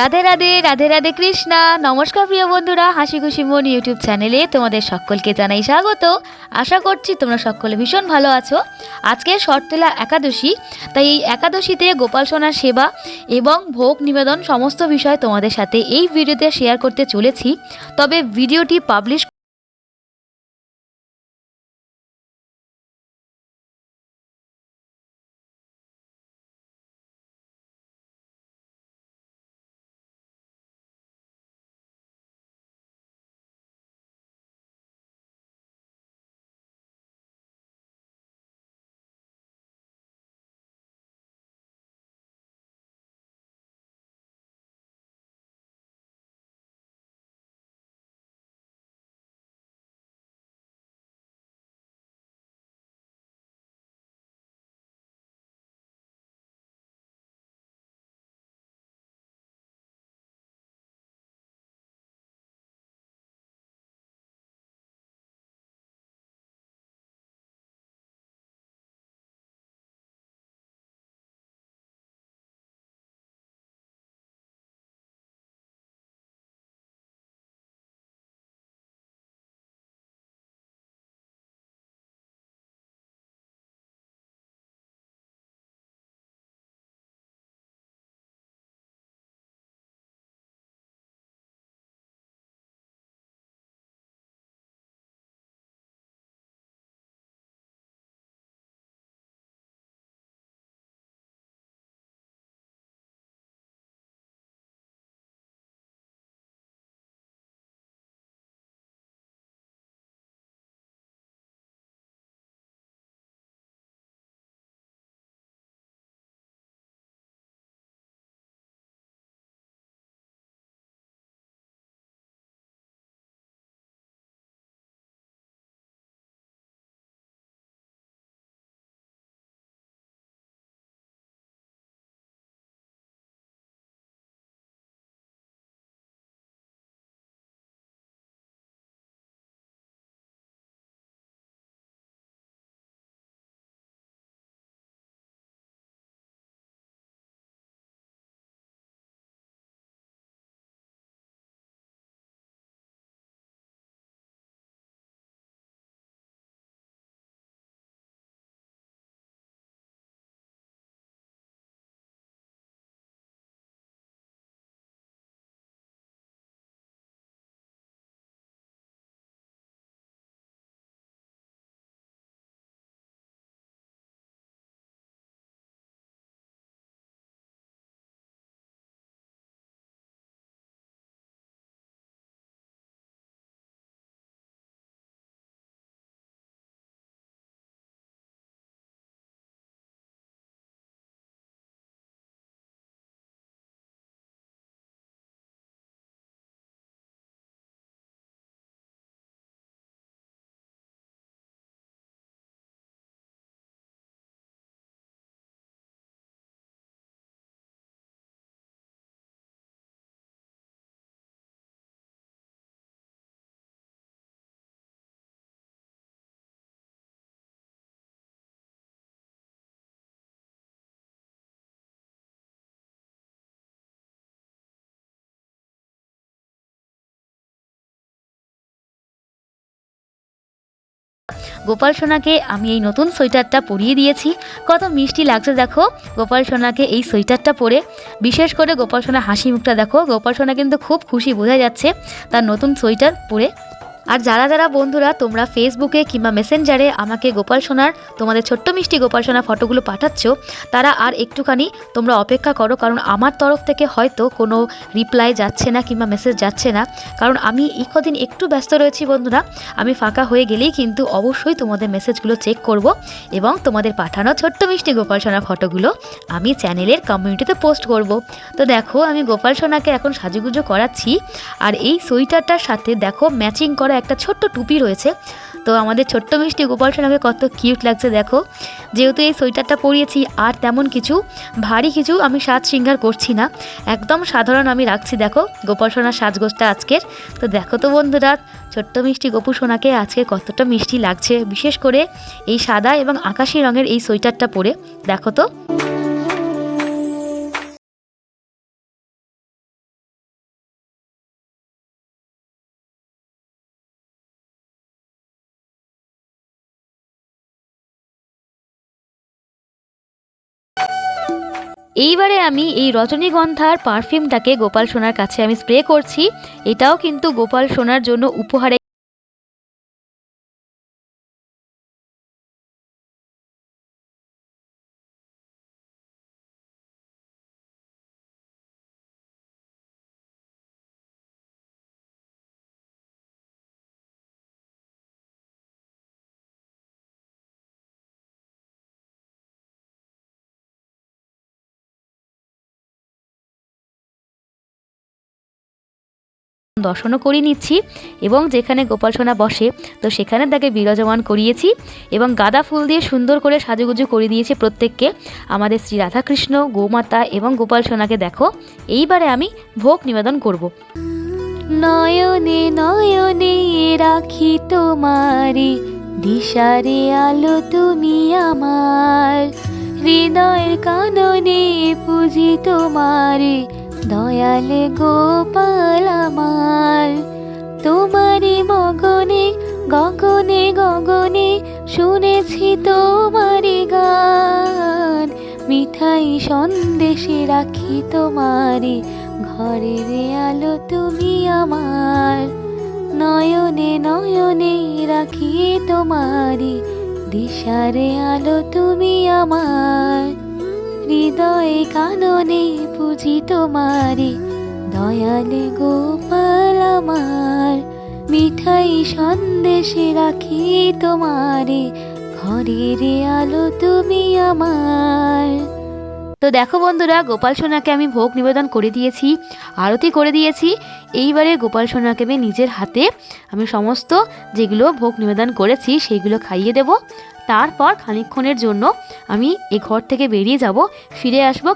রাধে রাধে রাধে রাধে কৃষ্ণা। নমস্কার প্রিয় বন্ধুরা, হাসি খুশি মন ইউটিউব চ্যানেলে তোমাদের সকলকে জানাই স্বাগত। আশা করছি তোমরা সকলে ভীষণ ভালো আছো। আজকে শর্তলা একাদশী, তাই এই একাদশীতে গোপাল সোনার সেবা এবং ভোগ নিবেদন সমস্ত বিষয় তোমাদের সাথে এই ভিডিওতে শেয়ার করতে চলেছি। তবে ভিডিওটি পাবলিশ গোপাল সোনাকে আমি এই নতুন সোয়েটারটা পরিয়ে দিয়েছি। কত মিষ্টি লাগছে দেখো। গোপাল সোনাকে এই সোয়েটারটা পরে, বিশেষ করে গোপাল সোনা হাসি মুখটা দেখো। গোপাল সোনা কিন্তু খুব খুশি, বোঝা যাচ্ছে তার নতুন সোয়েটার পরে আর যারা যারা বন্ধুরা, তোমরা ফেসবুকে কিংবা মেসেঞ্জারে আমাকে গোপাল সোনার, তোমাদের ছোট্ট মিষ্টি গোপাল সোনা ফটোগুলো পাঠাচ্ছ, তারা আর একটুখানি তোমরা অপেক্ষা করো, কারণ আমার তরফ থেকে হয়তো কোনো রিপ্লাই যাচ্ছে না কিংবা মেসেজ যাচ্ছে না। কারণ আমি এই কদিন একটু ব্যস্ত রয়েছি বন্ধুরা, আমি ফাঁকা হয়ে গেলেই কিন্তু অবশ্যই তোমাদের মেসেজগুলো চেক করব এবং তোমাদের পাঠানো ছোট্ট মিষ্টি গোপাল সোনা ফটোগুলো আমি চ্যানেলের কমিউনিটিতে পোস্ট করব। তো দেখো, আমি গোপাল সোনাকে এখন সাজুগুজো করাচ্ছি, আর এই সোয়েটারটার সাথে দেখো ম্যাচিং করা একটা ছোট্ট টুপি রয়েছে। তো আমাদের ছোট্ট মিষ্টি গোপাল সোনাকে কত কিউট লাগছে, দেখো। যেহেতু এই সোয়েটারটা পরিয়েছি, আর তেমন কিছু, ভারী কিছু আমি সাজ শৃঙ্গার করছি না। একদম সাধারণ আমি রাখছি, দেখো, গোপাল সোনার সাজগোজটা আজকের। তো দেখো তো বন্ধুরা, ছোট্ট মিষ্টি গোপু সোনাকে আজকে কতটা মিষ্টি লাগছে। বিশেষ করে এই সাদা এবং আকাশি রঙের এই সোয়েটারটা পরে, দেখো তো। এইবারে আমি এই রজনীগন্ধার পারফিউমটাকে গোপাল সোনার কাছে আমি স্প্রে করছি। এটাও কিন্তু গোপাল সোনার জন্য উপহারে দর্শনও করিয়ে নিচ্ছি এবং যেখানে গোপাল সোনা বসে, তো সেখানে তাকে বিরাজমান করিয়েছি এবং গাঁদা ফুল দিয়ে সুন্দর করে সাজুগুজু করে দিয়েছি প্রত্যেককে। আমাদের শ্রী রাধাকৃষ্ণ, গোমাতা এবং গোপাল সোনাকে দেখো, এইবারে আমি ভোগ নিবেদন করব। নয়নে নয়নে রাখি তোমারে, দিশারে আলো তুমি আমার। হৃদয়ের কাননে পুজি তোমারে, দয়ালে গোপাল তোমারি গান, মিঠাই সন্দেশে রাখি তোমারি ঘরের আলো তুমি আমার, নয়নে নয়নে রাখি তোমারি দিশারে আলো তুমি আমার, হৃদয়ে কাননে পুজি তোমারে দয়ালে গোপাল আমার, মিঠাই সন্দেশে রাখি তোমারে ঘরের আলো তুমি আমার। তো দেখো বন্ধুরা, গোপাল সোনাকে আমি ভোগ নিবেদন করে দিয়েছি, আরতি করে দিয়েছি। এইবারে গোপাল সোনাকে আমি নিজের হাতে আমি সমস্ত যেগুলো ভোগ নিবেদন করেছি সেইগুলো খাইয়ে দেব। তারপর খানিক্ষণের জন্য আমি এ ঘর থেকে বেরিয়ে যাব, ফিরে আসব